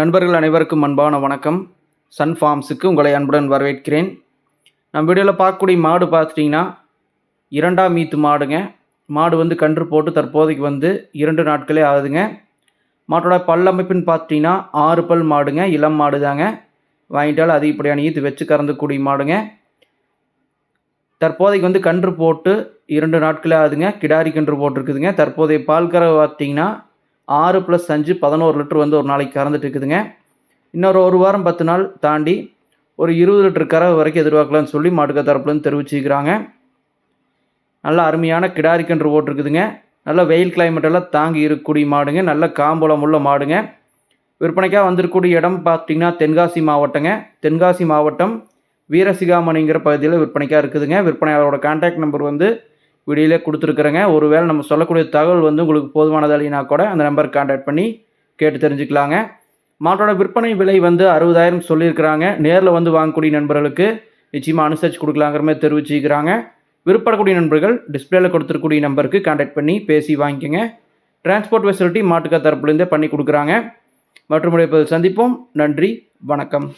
நண்பர்கள் அனைவருக்கும் அன்பான வணக்கம். சன் ஃபார்ம்ஸுக்கு உங்களை அன்புடன் வரவேற்கிறேன். நம்ம வீடியோவில் பார்க்கக்கூடிய மாடு பார்த்துட்டிங்கன்னா இரண்டாம் மீத்து மாடுங்க. மாடு வந்து கன்று போட்டு தற்போதைக்கு வந்து இரண்டு நாட்களே ஆகுதுங்க. மாட்டோட பல் அமைப்புன்னு பார்த்துட்டிங்கன்னா ஆறு பல் மாடுங்க. இளம் மாடு தாங்க வாங்கிட்டாலும் அதிகப்படியான ஈத்து வச்சு கறந்துக்கூடிய மாடுங்க. தற்போதைக்கு வந்து கன்று போட்டு இரண்டு நாட்களே ஆகுதுங்க. கிடாரி கன்று போட்டிருக்குதுங்க. தற்போதைய பால் கறவை பார்த்தீங்கன்னா ஆறு ப்ளஸ் அஞ்சு பதினோரு லிட்டர் வந்து ஒரு நாளைக்கு கறந்துட்டு இருக்குதுங்க. இன்னொரு ஒரு வாரம் பத்து நாள் தாண்டி ஒரு இருபது லிட்டர் கறவை வரைக்கும் எதிர்பார்க்கலாம்னு சொல்லி மாட்டுக்க தரப்புலேருந்து தெரிவிச்சுக்கிறாங்க நல்ல அருமையான கிடாரி கன்று ஓட்டிருக்குதுங்க நல்ல வெயில் கிளைமேட்டெல்லாம் எல்லாம் தாங்கி இருக்கக்கூடிய மாடுங்க. நல்ல காம்பளம் உள்ள மாடுங்க. விற்பனைக்காக வந்திருக்கக்கூடிய இடம் பார்த்தீங்கன்னா தென்காசி மாவட்டங்க. தென்காசி மாவட்டம் வீரசிகாமணிங்கிற பகுதியில் விற்பனைக்காக இருக்குதுங்க. விற்பனையாளரோட கான்டாக்ட் நம்பர் வந்து வீடியோலே கொடுத்துருக்குறேங்க. ஒருவேளை நம்ம சொல்லக்கூடிய தகவல் வந்து உங்களுக்கு போதுமானதாலினா கூட அந்த நம்பருக்கு கான்டாக்ட் பண்ணி கேட்டு தெரிஞ்சுக்கலாங்க. மாட்டோட விற்பனை விலை வந்து அறுபதாயிரம் சொல்லியிருக்கிறாங்க. நேரில் வந்து வாங்கக்கூடிய நண்பர்களுக்கு நிச்சயமாக அனுசரித்து கொடுக்கலாங்கிற மாதிரி தெரிவிச்சுக்கிறாங்க. விருப்பப்படக்கூடிய நண்பர்கள் டிஸ்பிளேல கொடுத்துருக்கூடிய நம்பருக்கு கான்டாக்ட் பண்ணி பேசி வாங்கிக்கோங்க. டிரான்ஸ்போர்ட் ஃபெசிலிட்டி மாட்டுக்கா தரப்புலேருந்தே பண்ணி கொடுக்குறாங்க. மற்றும் சந்திப்போம். நன்றி. வணக்கம்.